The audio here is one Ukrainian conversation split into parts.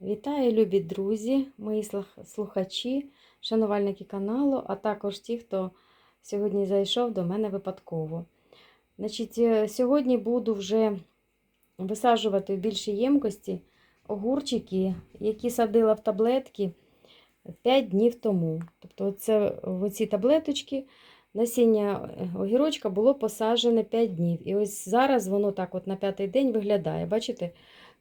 Вітаю, любі друзі, мої слухачі, шанувальники каналу, а також ті, хто сьогодні зайшов до мене випадково. Значить, е, сьогодні буду вже висаджувати в більшій ємкості огурчики, які садила в таблетки 5 днів тому. Тобто, це в оці таблеточки насіння е, огірочка було посаджене 5 днів. І ось зараз воно так от на п'ятий день виглядає. Бачите?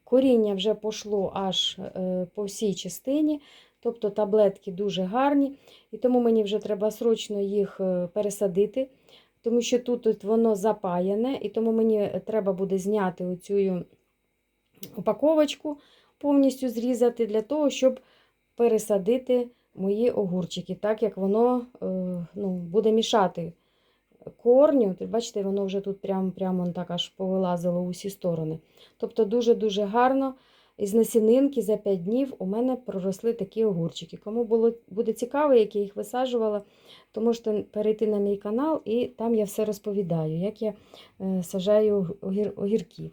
Коріння вже пішло аж е, по всій частині, тобто таблетки дуже гарні, і тому мені вже треба срочно їх е, пересадити, тому що тут от воно запаяне, і тому мені треба буде зняти оцю упаковочку, повністю зрізати для того, щоб пересадити мої огурчики, так як воно е, ну, буде мішати корню. Бачите, воно вже тут прямо, прямо так аж повилазило у всі сторони. Тобто дуже-дуже гарно. Із насінинки за 5 днів у мене проросли такі огурчики. Кому було, буде цікаво, як я їх висаджувала, то можете перейти на мій канал, і там я все розповідаю, як я е, сажаю огір, огірки.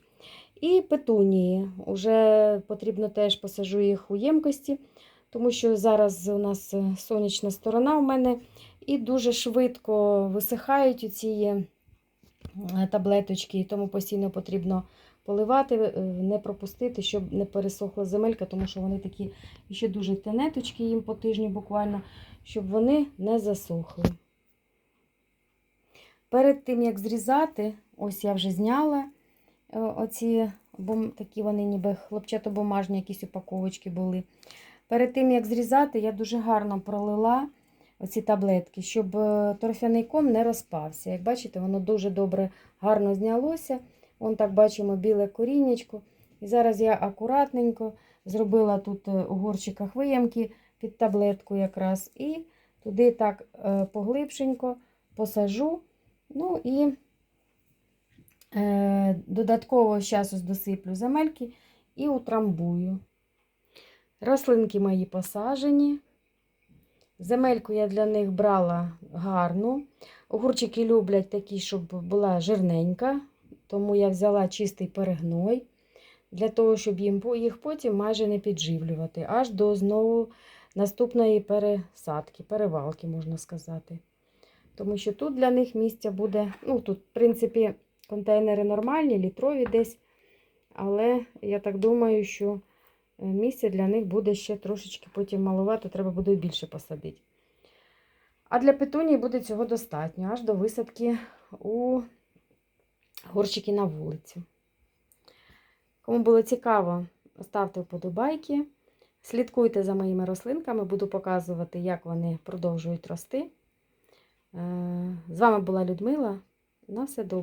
І петунії. Уже потрібно теж посажу їх у ємкості, тому що зараз у нас е, сонячна сторона у мене, і дуже швидко висихають ці е, таблеточки, і тому постійно потрібно поливати, е, не пропустити, щоб не пересохла земелька, тому що вони такі ще дуже тенеточки їм по тижню буквально, щоб вони не засохли. Перед тим, як зрізати, ось я вже зняла е, оці бом, такі вони ніби хлопчатобумажні якісь упаковочки були. Перед тим, як зрізати, я дуже гарно пролила оці таблетки, щоб е, торфяний ком не розпався. Як бачите, воно дуже добре, гарно знялося. Вон так бачимо біле коріннячко. І зараз я акуратненько зробила тут е, у горщиках виямки під таблетку якраз. І туди так е, поглибшенько посажу. Ну і додатково зараз досиплю земельки і утрамбую. Рослинки мої посажені. Земельку я для них брала гарну. Огурчики люблять такі, щоб була жирненька, тому я взяла чистий перегной, для того, щоб їх потім майже не підживлювати, аж до знову наступної пересадки, перевалки, можна сказати. Тому що тут для них місця буде, ну тут, в принципі, контейнери нормальні, літрові десь. Але я так думаю, що місця для них буде ще трошечки потім маловато, треба буде більше посадити. А для петунії буде цього достатньо, аж до висадки у горщики на вулицю. Кому було цікаво, ставте вподобайки. Слідкуйте за моїми рослинками, буду показувати, як вони продовжують рости. Е, З вами була Людмила. На все добре.